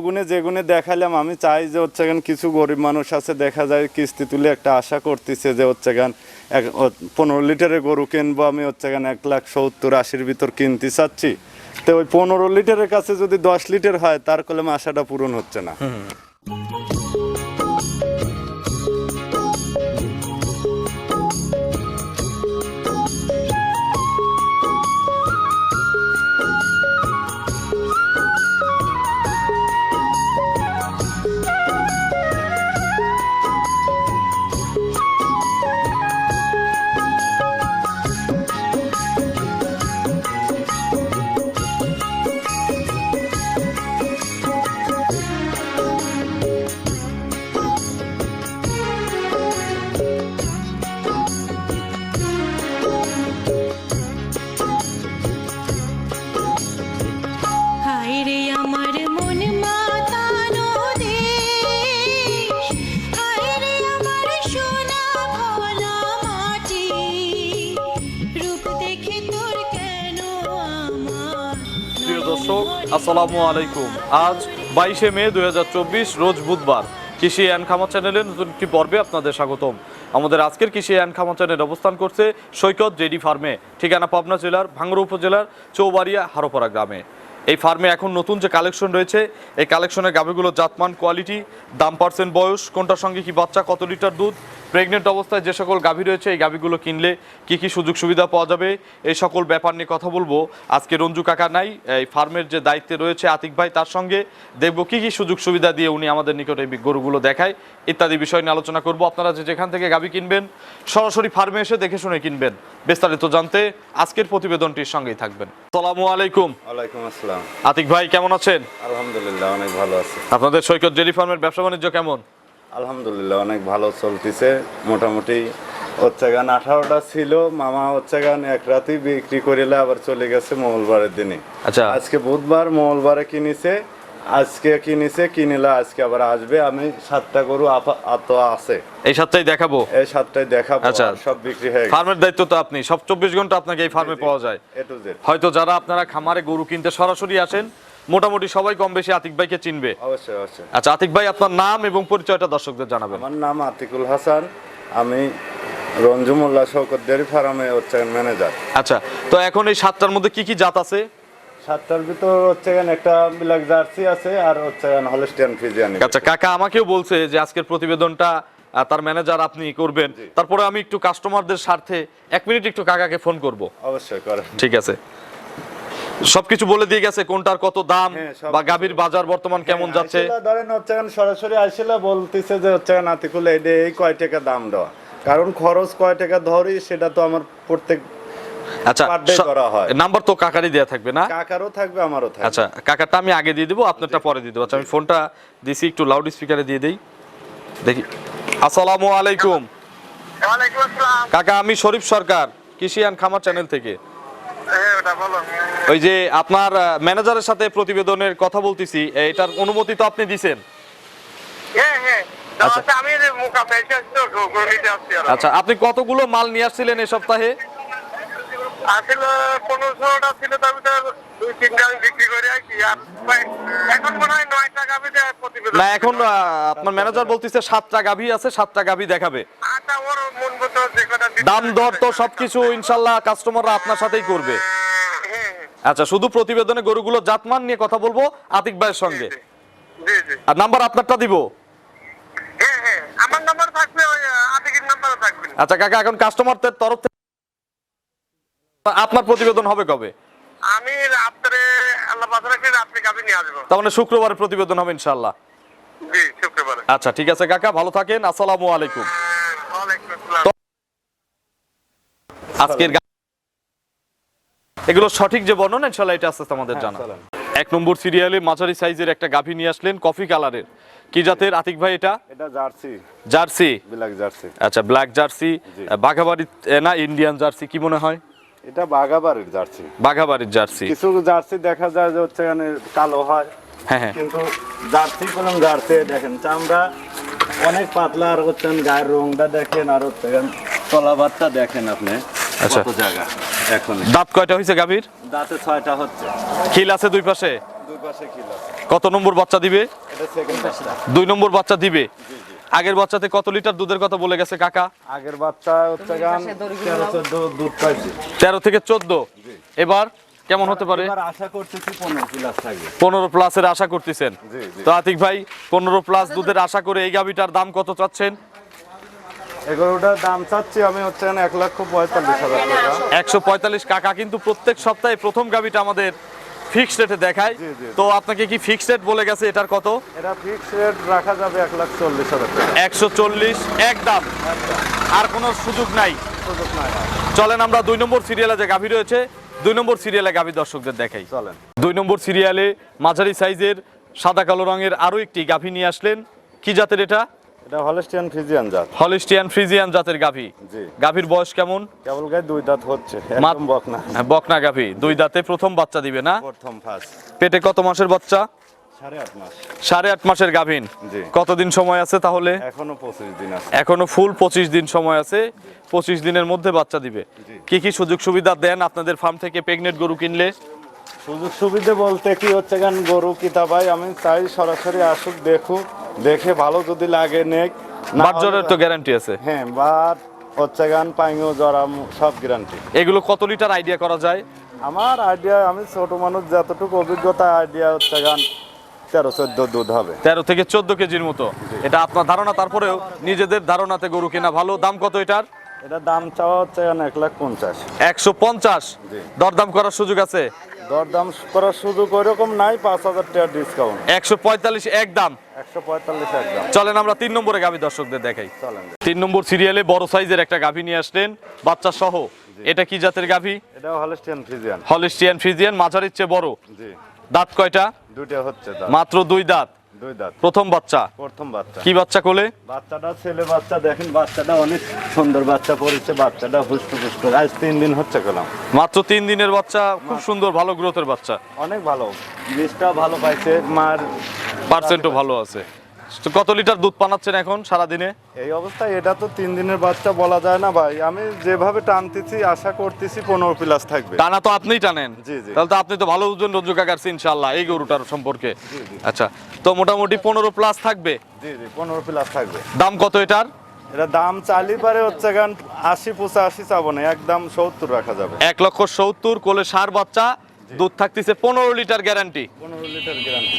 গুণে যে গুণে দেখালাম আমি চাই যে হচ্ছে গান কিছু গরিব মানুষ আছে, দেখা যায় কিস্তি তুলে একটা আশা করতেছে যে হচ্ছে গান এক পনেরো লিটারের গরু কিনবো, আমি হচ্ছে গান এক লাখ সত্তর আশির ভিতর কিনতে চাচ্ছি। তো ওই পনেরো লিটারের কাছে যদি দশ লিটার হয়, তার কলমে আশাটা পূরণ হচ্ছে না। আসসালামু আলাইকুম। আজ বাইশে মে দু হাজার চব্বিশ, রোজ বুধবার। কৃষি অ্যান্ড খামা চ্যানেলের নতুন একটি পর্বে আপনাদের স্বাগতম। আমাদের আজকের কৃষি অ্যান্ড খামার চ্যানেল অবস্থান করছে সৈকত জেডি ফার্মে, ঠিকানা পাবনা জেলার ভাঙ্গুর উপজেলার চৌবাড়িয়া হারোপাড়া গ্রামে। এই ফার্মে এখন নতুন যে কালেকশন রয়েছে, এই কালেকশনের গাভীগুলোর জাতমান, কোয়ালিটি, দাম পার্সেন্ট, বয়স, কোনটার সঙ্গে কি বাচ্চা, কত লিটার দুধ, প্রেগনেন্ট অবস্থায় যে সকল গাভী রয়েছে, এই গাভীগুলো কিনলে কি কি সুযোগ সুবিধা পাওয়া যাবে, এই সকল ব্যাপার নিয়ে কথা বলব। আজকে রঞ্জু কাকা নাই, এই ফার্মের যে দায়িত্বে রয়েছে আতিক ভাই, তার সঙ্গে দেখব কি কি সুযোগ সুবিধা দিয়ে উনি আমাদের নিকটে এই গরুগুলো দেখায়, ইত্যাদি বিষয় নিয়ে আলোচনা করব। আপনারা যে যেখান থেকে গাভী কিনবেন, সরাসরি ফার্মে এসে দেখে শুনে কিনবেন। বিস্তারিত জানতে আজকের প্রতিবেদনটির সঙ্গেই থাকবেন। আসসালামু আলাইকুম। ওয়ালাইকুম আসসালাম। আতিক ভাই কেমন আছেন? আলহামদুলিল্লাহ অনেক ভালো আছে। আপনাদের সৈকত জেলি ফার্মের ব্যবসা বাণিজ্য কেমন? আলহামদুলিল্লাহ অনেক ভালো চলতেছে। মোটামুটি হচ্ছে গান আঠারোটা ছিল মামা হচ্ছে গান এক রাতেই বিক্রি করিলে আবার চলে গেছে মঙ্গলবারের দিনে। আচ্ছা। আজকে বুধবার মঙ্গলবারে কিনেছে আজকে কিনেছে কিনিলে আজকে আবার আসবে। আমি সাতটা গরু আপা- আত আছে। এই সাতটাই দেখাবো? এই সাতটাই দেখাবো আচ্ছা। সব বিক্রি হয়ে ফার্মের দায়িত্ব তো আপনি। সব চব্বিশ ঘণ্টা আপনাকে এই ফার্মে পাওয়া যায়। হয়তো যারা আপনারা খামারে গরু কিনতে সরাসরি আসেন মোটামুটি সবাই কম বেশি আতিক ভাইকে চিনবে। অবশ্যই অবশ্যই। আচ্ছা আতিক ভাই আপনার নাম এবং পরিচয়টা দর্শকদের জানাবেন। আমার নাম আতিকুল হাসান। আমি রঞ্জু মোল্লা ডেয়ারি ফার্মে হচ্ছে ম্যানেজার। আচ্ছা তো এখন এই সাতটার মধ্যে কি কি জাত আছে? সাতটার ভিতর হচ্ছে একটা ব্ল্যাক জার্সি আছে আর হচ্ছে হলস্টিয়ান ফিজিয়ানি আচ্ছা কাকা আমাকেও বলছে যে আজকের প্রতিবেদনটা তার ম্যানেজার আপনি করবেন। তারপরে আমি একটু কাস্টমারদের স্বার্থে এক মিনিট একটু কাকাকে ফোন করব। অবশ্যই করেন। ঠিক আছে। সবকিছু বলে দিয়ে গেছে কোনটার কত দাম হ্যাঁ, বা গাভীর বাজার বর্তমান কেমন যাচ্ছে? ধরেন হচ্ছে সরাসরি আইসিলা বলতেছে যে হচ্ছে যে এই কয় টাকা দাম দেওয়া। কারণ খরচ কয় টাকা ধরি সেটা তো আমার প্রত্যেক আচ্ছা করা হয়। নাম্বার তো কাকারই দেয়া থাকবে না? কাকারও থাকবে আমারও থাকবে। আচ্ছা কাকারটা আমি আগে দিয়ে দেবো আপনারটা পরে দিয়ে দেবো। আচ্ছা আমি ফোনটা দিছি একটু লাউড স্পিকারে দিয়ে দেই। দেখি। আসসালামু আলাইকুম। কাকা আমি শরীফ সরকার কৃষি অ্যান্ড খামার চ্যানেল থেকে। হ্যাঁ ওই যে আপনার ম্যানেজারের সাথে প্রতিবেদনের কথা বলতেছি এটার অনুমতি তো আপনি দিছেন। হ্যাঁ হ্যাঁ। আচ্ছা। আচ্ছা আচ্ছা আপনি কতগুলো মাল নিয়ে আসছিলেন এই সপ্তাহে? আসলে পনেরোশোটা ছিল দুই বিক্রি করে আর এখন মনে হয় দেয় প্রতিবেদন। না এখন আপনার ম্যানেজার বলতেছে সাতটা গাভী আছে সাতটা গাভী দেখাবে। আচ্ছা ওর মন মতো যে কটা দাম দর তো সবকিছু ইনশাল্লাহ কাস্টমাররা আপনার সাথেই করবে। হ্যাঁ হ্যাঁ। আচ্ছা শুধু প্রতিবেদনে গরুগুলো জাতমান নিয়ে কথা বলব আতিক ভাইয়ের সঙ্গে। আর নাম্বার আপনারটা দিব? হ্যাঁ আমার নাম্বার থাকবে আতিকের আচ্ছা কাকা এখন কাস্টমারদের তরফ থেকে আপনার প্রতিবেদন হবে কবে? আমি রাত্রে আল্লাহ বাদ রাত্রে গাবি নিয়ে আসব। তার মানে শুক্রবারে প্রতিবেদন হবে জি শুক্রবারে। আচ্ছা ঠিক আছে কাকা ভালো থাকেন আসসালামু আলাইকুম। আজকের এগুলো সঠিক যে বর্ণনা ইনশাল্লাহ এটা আস্তে আস্তে আমাদের জানা। এক নম্বর সিরিয়ালে মাঝারি সাইজের একটা গাভী নিয়ে আসলেন কফি কালারের। কি জাতের? আতিক ভাই এটা? এটা জার্সি। জার্সি? Black jersey. আচ্ছা ব্ল্যাক জার্সি। বাঘাবাড়ি না ইন্ডিয়ান জার্সি কি মনে হয়? এটা বাগাবাড়ির জার্সি। বাঘাবাড়ির জার্সি। কিছু জার্সি দেখা যায় যে হচ্ছে গানে কালো হয়। হ্যাঁ হ্যাঁ। কিন্তু জার্সি কলম জার্সি দেখেন চামড়া অনেক পাতলা আর হচ্ছেন গায়ের রংটা দেখেন আর হচ্ছে তলাবারটা দেখেন আপনি আচ্ছা। কত জায়গা এখন। দাঁত কয়টা হয়েছে গাভীর? দাঁতে ছয়টা হচ্ছে। খিল আছে দুই পাশে? দুই পাশে খিল আছে। কত নম্বর বাচ্চা দিবে? এটা সেকেন্ড বাচ্চা। দুই নম্বর বাচ্চা দিবে? আগের বাচ্চাতে কত লিটার দুধের কথা বলে গেছে কাকা? আগের বাচ্চা হচ্ছে গান তেরো চোদ্দ দুধ পাইছি তেরো থেকে চোদ্দ? এবার কেমন হতে পারে? এবার আশা করতেছি প্লাস থাকবে। প্লাসের আশা করতেছেন। তো আতিক ভাই পনেরো প্লাস দুধের আশা করে এই গাভিটার দাম কত চাচ্ছেন? এগুলোটার দাম চাচ্ছি আমি হচ্ছে এক লক্ষ পঁয়তাল্লিশ হাজার টাকা। একশো পঁয়তাল্লিশ। কাকা কিন্তু প্রত্যেক সপ্তাহে প্রথম গাভিটা আমাদের ফিক্সড রেটে দেখায়। তো আপনাকে কি ফিক্সড রেট বলে গেছে? এটার কত? এটা ফিক্স রেট রাখা যাবে এক লাখ চল্লিশ হাজার একশো চল্লিশ এক দাম আর কোনো সুযোগ নাই। সুযোগ নাই চলেন আমরা দুই নম্বর সিরিয়ালে যে গাভি রয়েছে দুই নম্বর সিরিয়ালে গাভি দর্শকদের দেখাই। চলেন। দুই নম্বর সিরিয়ালে মাঝারি সাইজের সাদা কালো রঙের আরও একটি গাভী নিয়ে আসলেন। কি জাতের এটা? এটা হলস্টিয়ান ফিজিয়ান জাত। হলিস্টিয়ান ফ্রিজিয়ান জাতের গাভি। জি। গাভির বয়স কেমন? কেবল গায়ে দুই দাঁত হচ্ছে একদম বক না হ্যাঁ, বকনা গাভি। দুই দাঁতে প্রথম বাচ্চা দিবে না? প্রথম ফার্স্ট। পেটে কত মাসের বাচ্চা? সাড়ে আট মাসের গাভিন। কতদিন সময় আছে তাহলে? এখনও পঁচিশ দিন আছে। এখনও ফুল পঁচিশ দিন সময় আছে। পঁচিশ দিনের মধ্যে বাচ্চা দিবে। কি কি সুযোগ সুবিধা দেন আপনাদের ফার্ম থেকে প্রেগনেন্ট গরু কিনলে? সুযোগ সুবিধা বলতে কি হচ্ছে গান গরু কিতা ভাই আমি চাই সরাসরি আসুক দেখুক। দেখে ভালো যদি লাগে নেক না বাটজরের হলে- তো গ্যারান্টি আছে। হ্যাঁ বাট হচ্ছে গান পাইও জরাম সব গ্যারান্টি এগুলো কত লিটার আইডিয়া করা যায়? আমার আইডিয়া আমি ছোট মানুষ যতটুকু অভিজ্ঞতা আইডিয়া হচ্ছে গান তেরো চোদ্দ দুধ হবে। তেরো থেকে চোদ্দ কেজির মতো। এটা আপনার ধারণা তারপরেও নিজেদের ধারণাতে গরু কেনা ভালো। দাম কত এটার? এটা দাম চাওয়া হচ্ছে এক লাখ পঞ্চাশ। একশো পঞ্চাশ। দরদাম করার সুযোগ আছে? দরদাম করার সুযোগ ওইরকম নাই পাঁচ হাজার টাকা ডিসকাউন্ট একশো পঁয়তাল্লিশ এক দাম। একশো পঁয়তাল্লিশ একদম চলেন আমরা তিন নম্বরে গাভী দর্শকদের দেখাই। চলেন। তিন নম্বর সিরিয়ালে বড় সাইজের একটা গাভী নিয়ে আসলেন বাচ্চা সহ। এটা কি জাতের গাভী? এটা হলিস্টিয়ান ফিজিয়ান হলিস্টিয়ান ফ্রিজিয়ান মাঝারির চেয়ে বড়। জি। দাঁত কয়টা? দুইটা হচ্ছে মাত্র দুই দাঁত। দুই দাঁত। প্রথম বাচ্চা? প্রথম বাচ্চা। কি বাচ্চা কোলে? বাচ্চাটা ছেলে বাচ্চা দেখেন বাচ্চাটা অনেক সুন্দর বাচ্চা পড়েছে বাচ্চাটা হুষ্ট পুষ্ট আজ তিন দিন হচ্ছে গেলাম। মাত্র তিন দিনের বাচ্চা খুব সুন্দর ভালো গ্রোথের বাচ্চা। অনেক ভালো। বীজটা ভালো পাইছে মার পার্সেন্টও ভালো আছে। তো কত লিটার দুধ পানাচ্ছেন এখন সারাদিনে? এই অবস্থায় এটা তো তিন দিনের বাচ্চা বলা যায় না ভাই। আমি যেভাবে টানতেছি আশা করতেছি পনেরো প্লাস থাকবে। টানা তো আপনিই টানেন। জি, জি। তাহলে তো আপনি তো ভালো ওজন রঞ্জু কাকার ইনশাল্লাহ এই গরুটার সম্পর্কে। আচ্ছা তো মোটামুটি পনেরো প্লাস থাকবে? জি জি পনেরো প্লাস থাকবে। দাম কত এটার? এটা দাম চালি পারে হচ্ছে গান আশি পঁচাশি চাবো না একদম সত্তর রাখা যাবে। এক লক্ষ সত্তর কোলে সার বাচ্চা দুধ থাকতেছে পনেরো লিটার গ্যারান্টি। পনেরো লিটার গ্যারান্টি।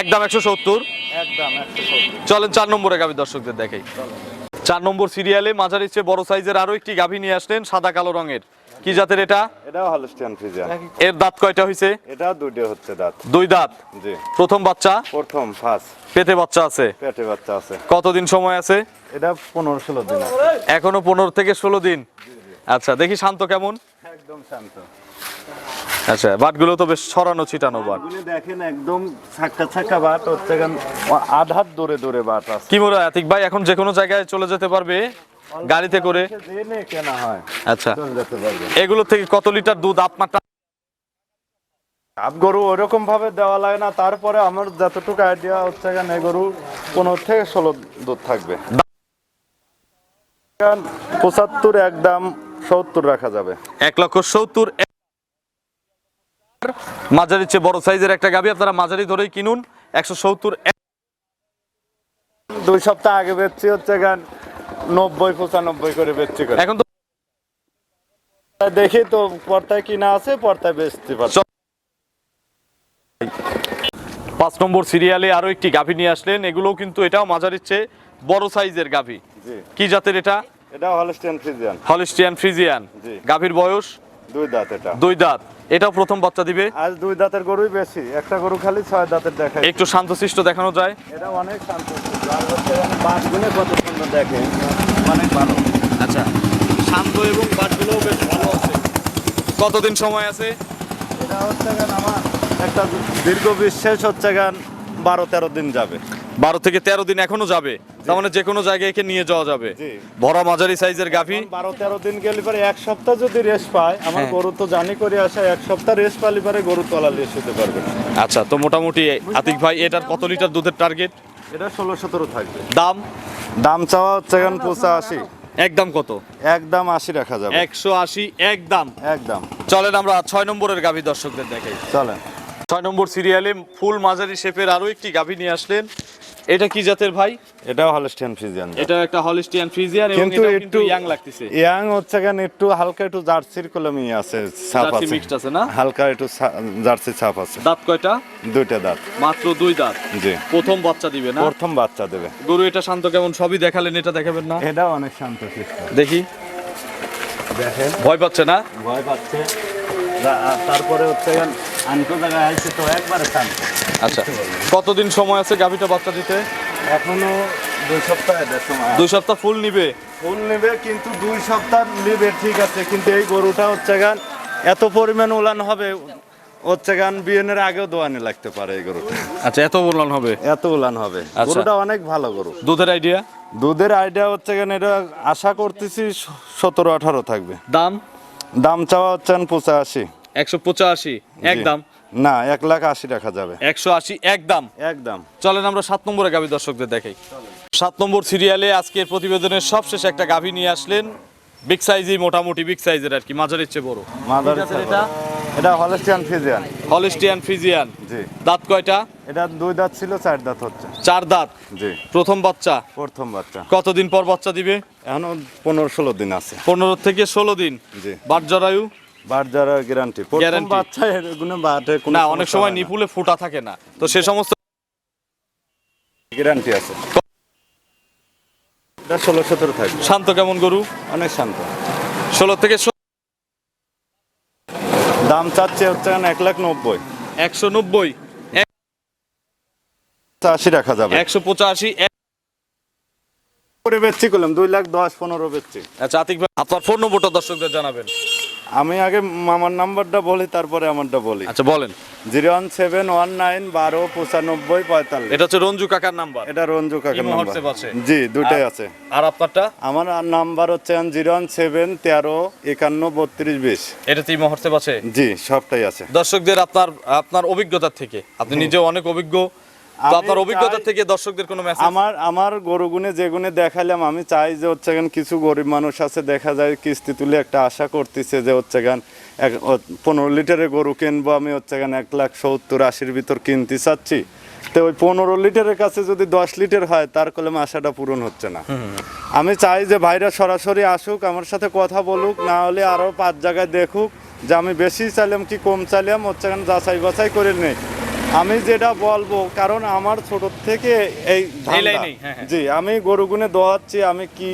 একদম একশো সত্তর। একদম চলেন চার নম্বরে গাভী দর্শকদের দেখাই। চার নম্বর সিরিয়ালে মাঝারির চেয়ে বড় সাইজের আরও একটি গাভী নিয়ে আসলেন সাদা কালো রঙের। কি জাতের এটা? এটাও হলস্টিয়ান ফিজিয়ান এর দাঁত কয়টা হইছে? এটা দুটো হচ্ছে দাঁত। দুই দাঁত? জি। প্রথম বাচ্চা? প্রথম ফার্স্ট পেটে বাচ্চা আছে? পেটে বাচ্চা আছে। কতদিন সময় আছে? এটা পনেরো ষোলো দিন এখনও পনেরো থেকে ষোলো দিন? আচ্ছা দেখি শান্ত কেমন। একদম শান্ত। আচ্ছা বাটগুলো তো বেশ ছড়ানো ছিটানো বাট। দেখেন একদম ছাক্কা ছাক্কা বাট হচ্ছে আধার দূরে দূরে বাট আছে। কি আতিক ভাই এখন যে কোনো জায়গায় চলে যেতে পারবে? গাড়িতে করে? জেনে কেনা হয় আচ্ছা। এগুলো থেকে কত লিটার দুধ আপনার আপ গরু ওরকম ভাবে দেওয়া লাগে না তারপরে আমার যতটুকু আইডিয়া হচ্ছে গরু পনেরো থেকে ষোলো দুধ থাকবে। পঁচাত্তর একদম সত্তর রাখা যাবে। এক লক্ষ সত্তর মাঝারির চেয়ে বড় সাইজের একটা গাভি আপনারা মাঝারি ধরেই কিনুন। একশো সত্তর দুই সপ্তাহ আগে বেচছি হচ্ছে গান নব্বই পঁচানব্বই করে বেচছি করে। এখন তো দেখি তো পর্তায় কিনা আছে পর্তায় বেচতে পারছি। পাঁচ নম্বর সিরিয়ালে আরও একটি গাভি নিয়ে আসলেন। এগুলোও কিন্তু এটাও মাঝারির চেয়ে বড় সাইজের গাভি। কি জাতের এটা? এটা হলস্টিয়ান ফ্রিজিয়ান হলিস্টিয়ান ফ্রিজিয়ান। গাভীর বয়স? দুই দাঁত এটা। দুই দাঁত। এটাও প্রথম বাচ্চা দিবে? আজ দুই দাঁতের গরুই বেশি একটা গরু খালি ছয় দাঁতের দেখায়। একটু শান্তশিষ্ট দেখানো যায়। এটা অনেক শান্ত আর হচ্ছে বাঁশগুলো কত সুন্দর দেখে। অনেক ভালো। আচ্ছা শান্ত এবং বাটগুলোও বেশ ভালো আছে। কতদিন সময় আছে? এটা হচ্ছে গান আমার একটা দীর্ঘ বিশ্বাস হচ্ছে গান। বারো তেরো দিন যাবে। বারো থেকে তেরো দিন এখনও যাবে। তার মানে যে কোনো জায়গায় একে নিয়ে যাওয়া যাবে। ভরা মাঝারি সাইজের গাভি। বারো তেরো দিন গেলে পরে এক সপ্তাহ যদি রেস্ট পায় আমার হ্যাঁ। গরু তো জানি করে আসা এক সপ্তাহ রেস্ট পালি পরে গরু তলা লিয়ে শুতে পারবে আচ্ছা তো মোটামুটি আতিক ভাই এটার কত লিটার দুধের টার্গেট এটা ষোলো সতেরো থাকবে। দাম? দাম চাওয়া হচ্ছে গান পঁচাশি একদম কত? একদম আশি রাখা যাবে। একশো আশি একদম একদম চলেন আমরা ছয় নম্বরের গাভি দর্শকদের দেখাই। চলেন। ছয় নম্বর সিরিয়ালে ফুল মাঝারি শেপের আরও একটি গাভী নিয়ে আসলেন। এটা কি জাতের ভাই? এটাও হলস্টিয়ান ফ্রিজিয়ান এটা একটা হলিস্টিয়ান ফ্রিজিয়ান এবং কিন্তু এটা একটু ইয়াং লাগতেছে। ইয়াং হচ্ছে কেন একটু হালকা একটু জার্সির কলমি আছে ছাপ আছে। মিক্সড আছে না? হালকা একটু জার্সি ছাপ আছে। দাঁত কয়টা? দুইটা দাঁত। মাত্র দুই দাঁত। জি। প্রথম বাচ্চা দিবে না? প্রথম বাচ্চা দেবে। গরু এটা শান্ত কেমন? সবই দেখালেন এটা দেখাবেন না? এটাও অনেক শান্ত দেখি। দেখেন। ভয় পাচ্ছে না? ভয় পাচ্ছে। তারপরে হচ্ছে তো একবারে আচ্ছা। কতদিন সময় আছে গাভীটা বাচ্চা দিতে? এখনও দুই সপ্তাহ সময়। দুই সপ্তাহ ফুল নিবে? ফুল নিবে কিন্তু দুই সপ্তাহ নিবে ঠিক আছে কিন্তু এই গরুটা হচ্ছে গান এত পরিমাণ উলান হবে হচ্ছে গান বিয়েনের আগেও দোয়ানে লাগতে পারে এই গরুটা। আচ্ছা এত বললাম হবে? এত উলান হবে। আচ্ছা। গরুটা অনেক ভালো গরু। দুধের আইডিয়া দুধের আইডিয়া হচ্ছে কেন এটা আশা করতেছি সতেরো আঠারো থাকবে। দাম? দাম চাওয়া হচ্ছে পঁচাশি। একশো পঁচাশি একদম? না এক লাখ আশি রাখা যাবে। একশো আশি একদম? একদম। চলেন আমরা সাত নম্বরে গাভী দর্শকদের দেখাই। সাত নম্বর সিরিয়ালে আজকের প্রতিবেদনের সবশেষে একটা গাভী নিয়ে আসলেন। বিগ সাইজই মোটামুটি বিগ সাইজের আর কি মাঝারির চেয়ে বড়। মাদার কি এটা? এটা Holstein Friesian Holstein Friesian ji. দাঁত কয়টা? এটা দুই দাঁত ছিল চার দাঁত হচ্ছে। চার দাঁত? জি। প্রথম বাচ্চা? প্রথম বাচ্চা। কতদিন পর বাচ্চা দিবে? এখনও পনেরো ষোলো দিন আছে। পনেরো থেকে ষোলো দিন। জি। বাট জরায়ু বার যারা গ্যারান্টি প্রথম Guarantee। বাচ্চা এগুলো বাটে কোনো না অনেক সময় নিপুলে ফুটা থাকে না। তো সে সমস্ত গ্যারান্টি আছে। এটা ষোলো সতেরো থাকবে। শান্ত কেমন গরু? অনেক শান্ত। ষোলো থেকে দাম চাচ্ছে হচ্ছে এক লাখ নব্বই। একশো নব্বই। আশি রাখা যাবে। একশো পঁচাশি করে বেচছি করলাম দুই লাখ দশ পনেরো বেচছি। আচ্ছা আতিক ভাই আপনার ফোন নম্বরটা দর্শকদের জানাবেন। আমি আগে মামার নাম্বারটা বলি তারপরে আমারটা বলি। আচ্ছা বলেন। Zero one seven one nine বারো পঁচানব্বই পঁয়তাল্লিশ। এটা হচ্ছে রঞ্জু কাকার নাম্বার। এটা রঞ্জু কাকের নাম্বার। জি দুটাই আছে। আর আপনারটা? আমার নাম্বার হচ্ছে জিরো ওয়ান সেভেন তেরো একান্ন বত্রিশ বিশ। এটা তিমো হোয়াটসঅ্যাপ আছে? জি সবটাই আছে। দর্শকদের আপনার আপনার অভিজ্ঞতা থেকে। আপনি নিজেও অনেক অভিজ্ঞ। তো আপনার অভিজ্ঞতা থেকে দর্শকদের কোনো মেসেজ আমার আমার গরু গুনে যে গুনে দেখাইলাম আমি চাই যে হচ্ছে গান কিছু গরিব মানুষ আছে দেখা যায় কিস্তি তুলে একটা আশা করতেছে যে হচ্ছে গান এক পনেরো লিটারের গরু কিনবো আমি হচ্ছে গান এক লাখ সত্তর আশির ভিতর কিনতে চাচ্ছি। তো ওই পনেরো লিটারের কাছে যদি দশ লিটার হয় তার কলমে আশাটা পূরণ হচ্ছে না। আমি চাই যে ভাইরা সরাসরি আসুক আমার সাথে কথা বলুক না হলে আরও পাঁচ জায়গায় দেখুক যে আমি বেশি চাইলাম কি কম চাইলাম হচ্ছে যাচাই বাছাই করে নেই। আমি যেটা বলব কারণ আমার ছোট থেকে এই হ্যাঁ, হ্যাঁ। জি আমি গরু গুনে দোয়াচ্ছি আমি কি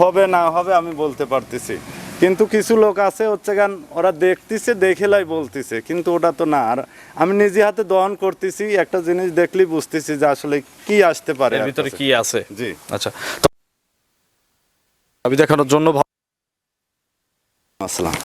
হবে না হবে আমি বলতে পারতেছি। কিন্তু কিছু লোক আছে হচ্ছে গান ওরা দেখতেছে দেখেলাই বলতেছে কিন্তু ওটা তো না। আর আমি নিজে হাতে দহন করতেছি একটা জিনিস দেখলেই বুঝতেছি যে আসলে কি আসতে পারে ভিতরে কি আছে? জি। আচ্ছা আমি দেখানোর জন্য আসসালাম।